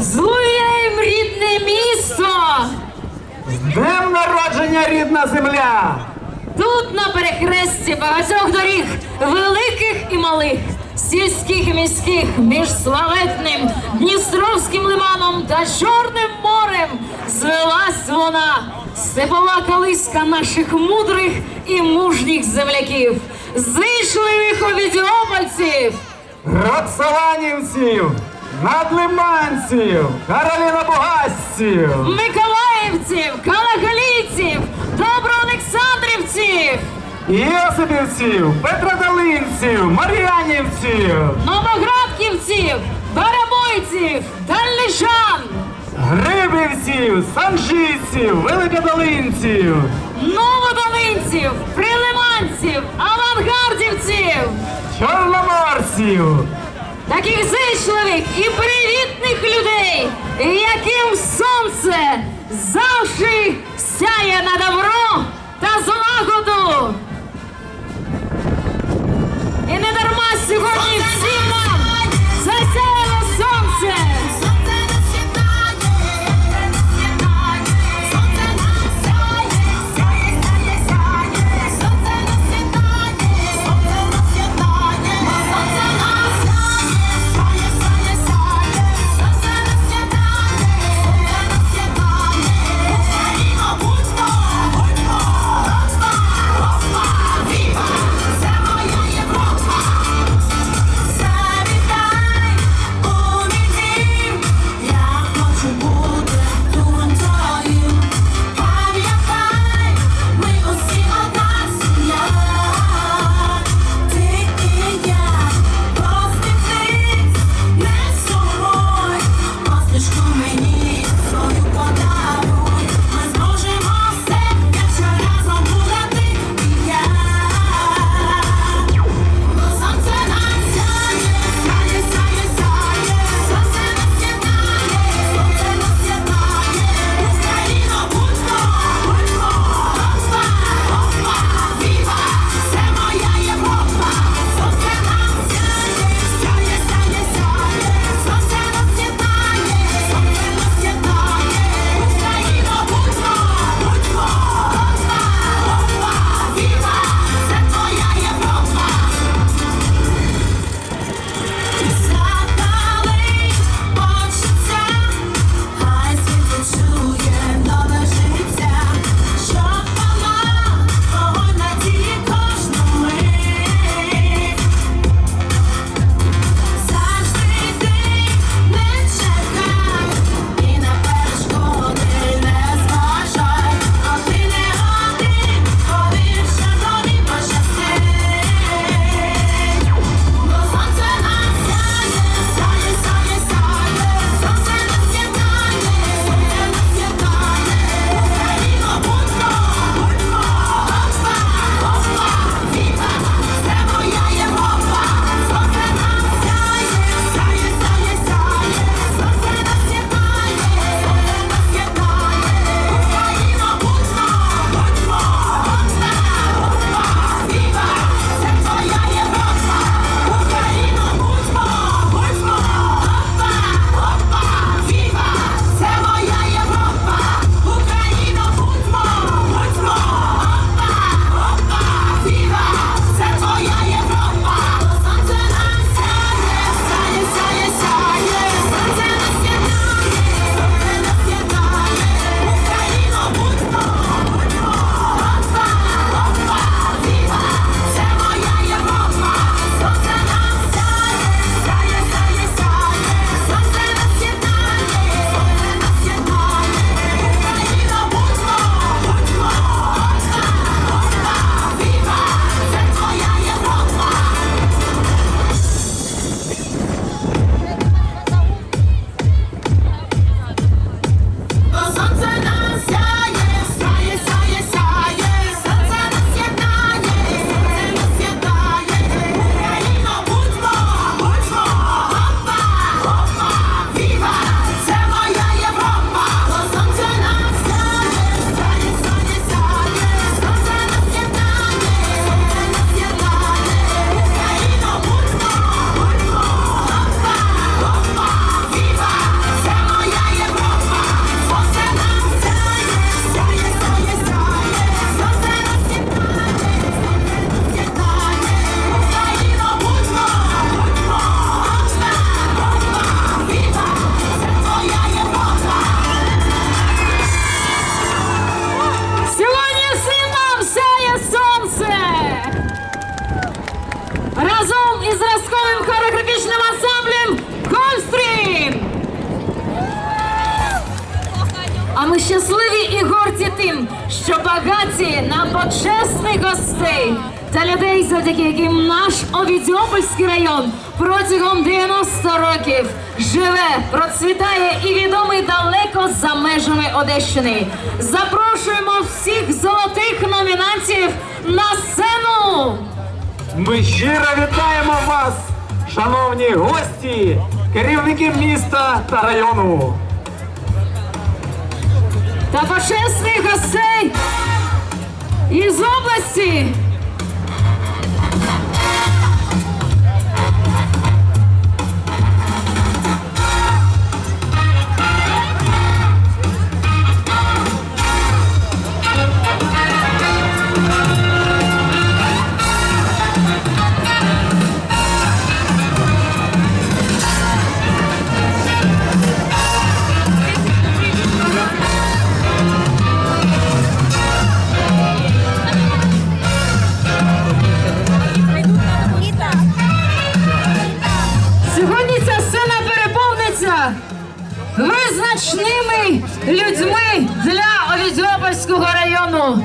Злуєм рідне місто! З днем народження, рідна земля! Тут на перехресті багатьох доріг, великих і малих, сільських і міських, між славетним Дністровським лиманом та Чорним морем звелась вона, степова колиска наших мудрих і мужніх земляків, зичливих обідіопольців. Роксоланівців, надлиманців, Каролінобогасців, Миколаївців, Калагалійців, Доброолександрівців, Йосипівців, Петродолинців, Мар'янівців, Новоградківців, Барабойців, Дальнижан, Грибівців, Санжиців, Великодолинців, Новодолинців, Прилиманців, Авангардівців, Чорноморців, таких зичливих і привітних людей, яким сонце завжди сяє на добро та злагоду. І не дарма сьогодні всім що багаті на почесних гостей та людей, завдяки яким наш Овідіопольський район протягом 90 років живе, процвітає і відомий далеко за межами Одещини. Запрошуємо всіх золотих номінантів на сцену! Ми щиро вітаємо вас, шановні гості, керівники міста та району. Та почесних гостей із області. Визначними людьми для Овідіопольського району.